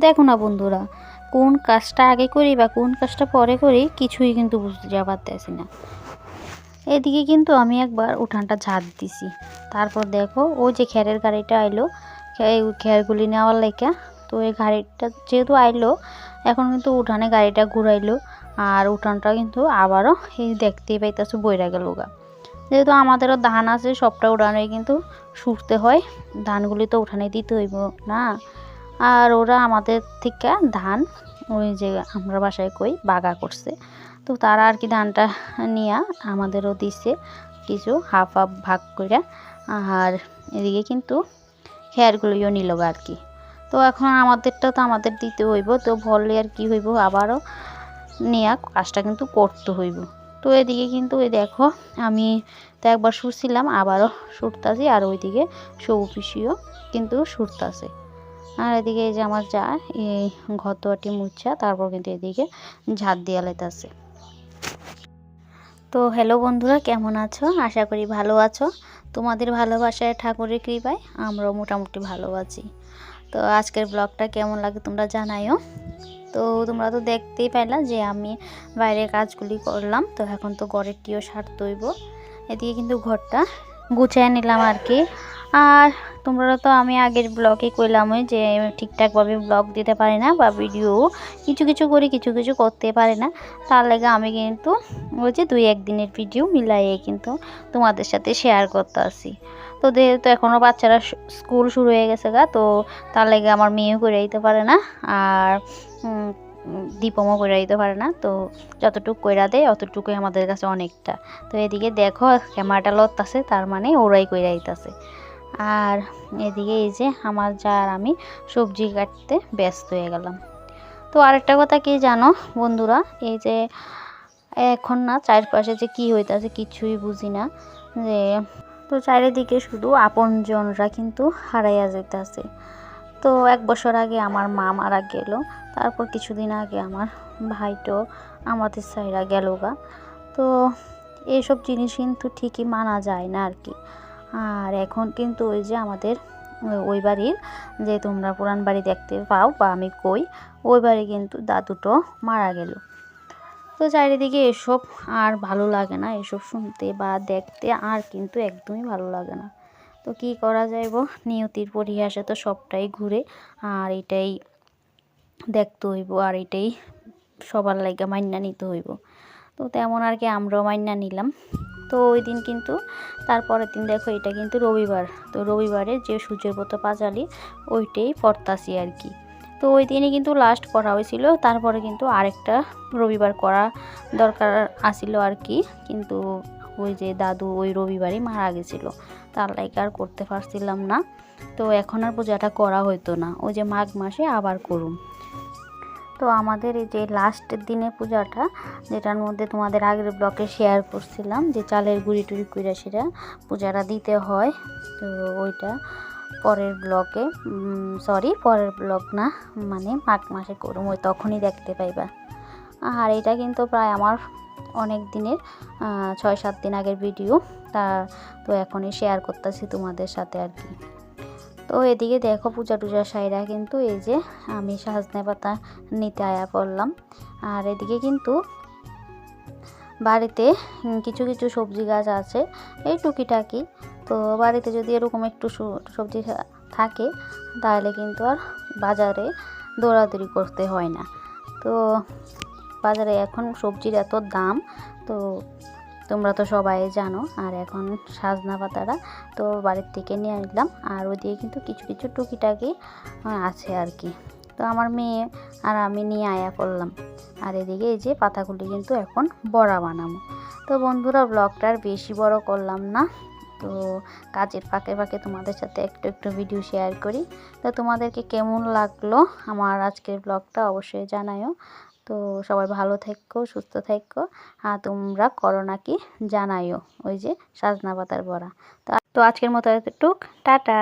দেখো না বন্ধুরা কোন কাজটা আগে করি বা কোন কাজটা পরে করি কিছুই কিন্তু বুঝতে পারতেছি না। এদিকে কিন্তু আমি একবার উঠানটা ঝাড় দিছি। তারপর দেখো ওই যে খেরের গাড়িটা আইলো খেরগুলি নেওয়ার লেখা। তো এই গাড়িটা যেহেতু আইলো, এখন কিন্তু উঠানে গাড়িটা ঘুরাইলো আর উঠানটা কিন্তু আবারও এই দেখতেই পাইতেছো বইরা গেল গা। যেহেতু আমাদেরও ধান আছে, সবটা উঠানে কিন্তু শুরতে হয়। ধানগুলি তো উঠানে দিতে হইব না। আর ওরা আমাদের থেকে ধান, ওই যে আমরা বাসায় কই, বাগা করছে। তো তারা আর কি ধানটা নিয়ে আমাদেরও দিছে কিছু হাফ হাফ ভাগ করে আর এদিকে কিন্তু খেয়ারগুলোও নিল আর কি। তো এখন আমাদেরটা তো আমাদের দিতে হইব, তো বললে আর কি হইব, আবারও নেওয়া কাজটা কিন্তু করতে হইব। তো এদিকে কিন্তু ওই দেখো, আমি তো একবার শুরছিলাম, আবারও শুরতাছি, আর ওইদিকে সবু পিসিও কিন্তু শুরতাছে। আর এদিকে এই যে আমার যা, এই ঘতোয়াটি মুচ্ছা তারপর কিন্তু এদিকে ঝাঁট দিয়া লাইতাছে তো হ্যালো বন্ধুরা, কেমন আছো? আশা করি ভালো আছো। তোমাদের ভালোবাসায়, ঠাকুরের কৃপায় আমরাও মোটামুটি ভালো আছি। তো আজকের ব্লগটা কেমন লাগে তোমরা জানাইও। তো তোমরা তো দেখতেই পাইলা যে আমি বাইরের কাজগুলি করলাম, তো এখন তো ঘরের টিও সার তৈব এদিকে কিন্তু ঘরটা গুছিয়ে নিলাম আর কি। আর তোমরা তো আমি আগের ব্লগে কইলামই যে ঠিকঠাকভাবে ব্লগ দিতে পারি না বা ভিডিও কিছু কিছু করি, কিছু কিছু করতে পারি না। তার লেগে আমি কিন্তু ওই যে দুই একদিনের ভিডিও মিলাইয়ে কিন্তু তোমাদের সাথে শেয়ার করতে আসি তো যেহেতু এখনও বাচ্চারা স্কুল শুরু হয়ে গেছে গা, তো তার লেগে আমার মেয়েও করে দিতে পারে না। আর দীপমও করে দিতে পারে না, তো যতটুকু কইরা দেয় অতটুকুই আমাদের কাছে অনেকটা। তো এদিকে দেখো, ক্যামেরাটা লত্তাছে তার মানে ওরাই কইরা দিতেছে। আর এদিকে এই যে আমার যা আর আমি সবজি কাটতে ব্যস্ত হয়ে গেলাম। তো আরেকটা কথা কি জানো বন্ধুরা, এই যে এখন না চারপাশে যে কি হইতাছে কিছুই বুঝি না, যে তো চারিদিকে শুধু আপনজনরা কিন্তু হারাইয়া যেতেছে তো এক বছর আগে আমার মা মারা গেল। তারপর কিছুদিন আগে আমার ভাইটো আমাদের সাইরা গেল গা। তো এইসব জিনিস কিন্তু ঠিকই মানা যায় না আর কি। আর এখন কিন্তু ওই যে আমাদের, ওই- বাড়ির যে তোমরা পুরান বাড়ি দেখতে পাও বা আমি কই, ওই বাড়ি কিন্তু দাদুটো মারা গেল। তো চারিদিকে এসব আর ভালো লাগে না। এসব শুনতে বা দেখতে আর কিন্তু একদমই ভালো লাগে না। তো কি করা যাইব নিয়তির পরিহাসে তো সবটাই ঘুরে, আর এটাই দেখতে হইব, আর এটাই সবার লাগে মান্না নিতে হইব। তো তেমন আর কি আমরাও মান্না নিলাম। তো ওই দিন কিন্তু, তারপরের দিন দেখো এটা কিন্তু রবিবার। তো রবিবারে যে সূর্যের মতো পাঁচালি, ওইটাই পড়তাছি আর কি। তো ওই দিনই কিন্তু লাস্ট করা হয়েছিল, তারপরে কিন্তু আরেকটা রবিবার করা দরকার আসিল আর কি। কিন্তু ওই যে দাদু ওই রবিবারই মারা গেছিল। তার লাইক আর করতে পারছিলাম না। তো এখন আর পূজাটা করা হইতো না। ওই যে মাঘ মাসে আবার করুম। তো আমাদের এই যে লাস্টের দিনে পূজাটা, যেটার মধ্যে তোমাদের আগের ব্লকে শেয়ার করছিলাম, যে চালের গুঁড়ি টুড়ি করে সেটা পূজাটা দিতে হয়। তো ওইটা পরের ব্লকে সরি পরের ব্লক না মানে মাঘ মাসে করুম। ওই তখনই দেখতে পাইবা। আর এটা কিন্তু প্রায় আমার অনেক দিনের ছয় সাত দিন আগের ভিডিও তা তো এখনই শেয়ার করতেছি তোমাদের সাথে আর কি। তো এদিকে দেখো পূজা টুজা সাইরা কিন্তু এই যে আমি সাজনে পাতা নিতে আয়া করলাম আর এদিকে কিন্তু বাড়িতে কিছু কিছু সবজি গাছ আছে, এই টুকিটাকি। তো বাড়িতে যদি এরকম একটু সবজি থাকে, তাহলে কিন্তু আর বাজারে দৌড়াদৌড়ি করতে হয় না। তো বাজারে এখন সবজির এত দাম, তো তোমরা তো সবাই জানো, আর এখন সাজনা পাতাটা তো বাড়ির থেকে নিয়ে আসলাম আর ওইদিকে কিন্তু কিছু কিছু টুকিটাকি আছে আর কি। তো আমার মেয়ে আর আমি নিয়ে আয়া করলাম, আর এদিকে এই যে পাতাগুলি কিন্তু এখন বড়া বানাবো। তো বন্ধুরা ব্লগটা আর বেশি বড় করলাম না, তো কাজের ফাঁকে ফাঁকে তোমাদের সাথে একটু একটু ভিডিও শেয়ার করি। তো তোমাদেরকে কেমন লাগল আমার আজকের ব্লগটা অবশ্যই জানায়ও তো সবাই ভালো থাকো, সুস্থ থাকো। আর তোমরা করো নাকি জানাইও, ওই যে সাজনা পাতার বড়া। তো তো আজকের মতো এতটুক। টাটা।